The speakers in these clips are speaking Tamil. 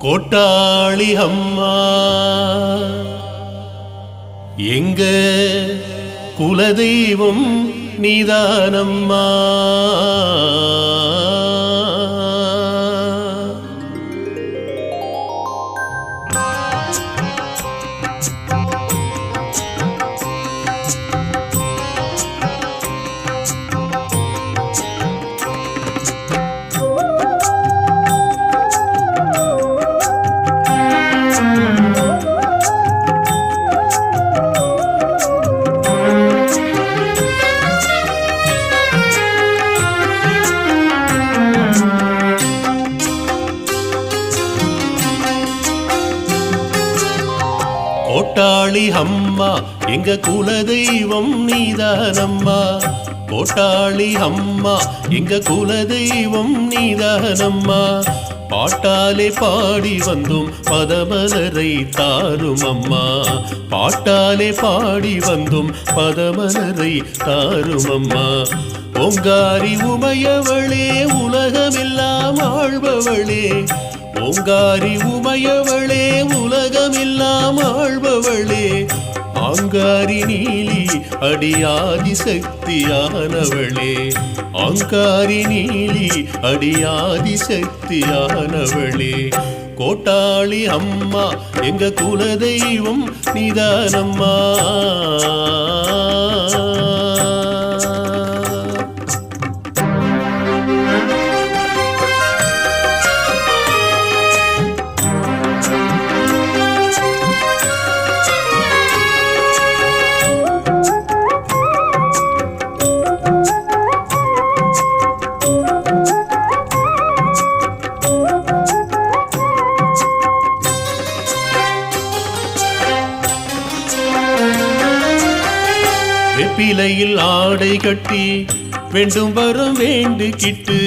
கோட்டாளி அம்மா. எங்க குலதெய்வம் நீதானம்மா. கோட்டாளி அம்மா எங்க குலதெய்வம் நீதானம்மா. கோட்டாளி அம்மா எங்க குலதெய்வம் நீதானம்மா. பாட்டாலே பாடி வந்தும் பதமலரை தாரும் அம்மா பாட்டாலே பாடி வந்தும் பதமலரை தாரும் அம்மா பொங்காரி உமையவளே உலகமெல்லாம் ஆழ்பவளே. பொங்காரி உமையவ உலகமெல்லாம் ஆழ்பவளே ஆங்காரி நீலி அடியாதி சக்தியானவளே ஆங்காரி நீலி அடியாதி சக்தியானவளே கோட்டாளி அம்மா எங்க குலதெய்வம் நிதானம்மா. வெப்பிலையில் ஆடை கட்டி வேண்டும் வரம் வேண்டுகிட்டு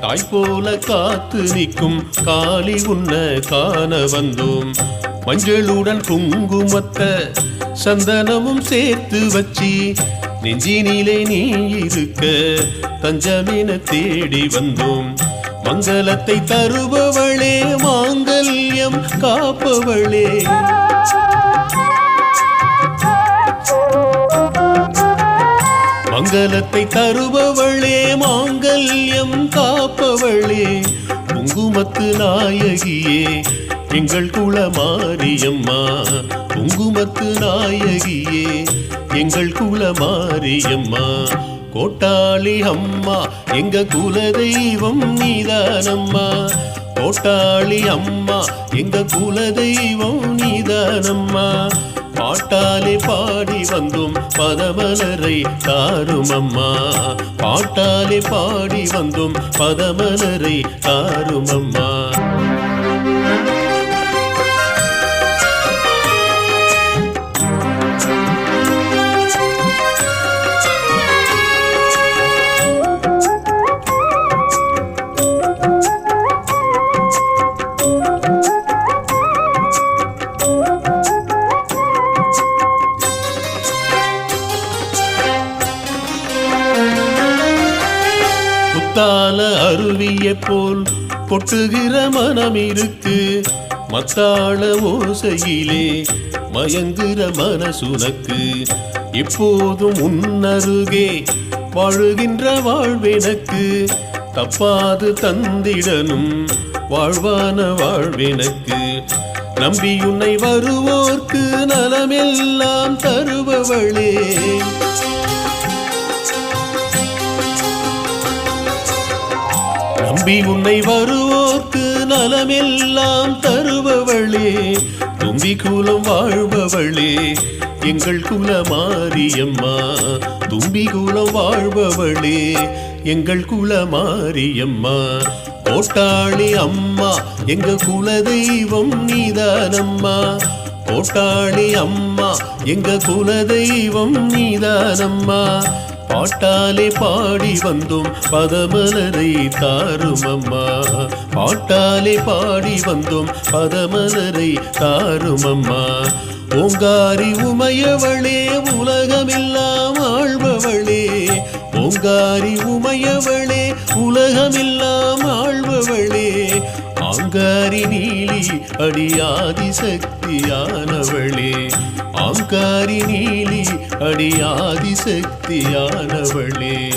தாய் போல காத்து நிற்கும் காளி உன்ன காண வந்தோம். மஞ்சளுடன் குங்குமத்த சந்தனமும் சேர்த்து வச்சி நெஞ்சினிலே நீ இருக்க தஞ்சமென தேடி வந்தோம். மங்களத்தை தருபவளே மாங்கல்யம் காப்பவளே. மங்களத்தை தருபவளே மாங்கல்யம் காப்பவளே குங்குமத்து நாயகியே எங்கள் குலமாரியம்மா குங்குமத்து நாயகியே எங்கள் குலமாரியம்மா கோட்டாளி அம்மா எங்க குலதெய்வம் நீதானம்மா கோட்டாளி அம்மா எங்க குலதெய்வம் நீதானம்மா பாட்டாலே பாடி வந்தோம் பதமலரை தாரும் அம்மா பாட்டாலே பாடி வந்தோம் பதமலரை தாரும் அம்மா புத்தால அருவிய போல் கொட்டுகிற மனம் இருக்கு மத்தாள ஓசையிலே மயங்குற மனசுனக்கு. இப்போதும் உன்னருகே வாழுகின்ற வாழ்வெனக்கு. தப்பாது தந்திடனும் வாழ்வான வாழ்வெனக்கு. நம்பி உன்னை வருவோர்க்கு நலமெல்லாம் தருபவளே. நம்பி உன்னை வருவோர்க்கு நலமெல்லாம் தருபவளே. தும்பி குலம் வாழ்பவளே. எங்கள் குல மாரியம்மா தும்பி குலம் வாழ்பவளே. எங்கள் குல மாரியம்மா கோட்டாளி அம்மா எங்க குல தெய்வம் நீதானம்மா. கோட்டாளி அம்மா எங்க குல தெய்வம் நீதானம்மா. பாட்டாலே பாடி வந்தோம் பதமலரை தாரும் அம்மா. பாட்டாலே பாடி வந்தோம் பதமலரை தாரும் அம்மா. ஓங்காரி உமையவளே உலகமெல்லாம் ஆழ்பவளே ஓங்காரி உமையவளே உலகமெல்லாம் ஆழ்பவளே ஆங்காரி நீலி அடியாதி சக்தியானவள் ஆங்காரி நீலி அடியாதி சக்தியானவளே.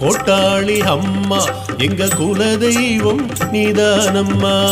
கோட்டாளி அம்மா எங்க குலதெய்வம் நீதானம்மா.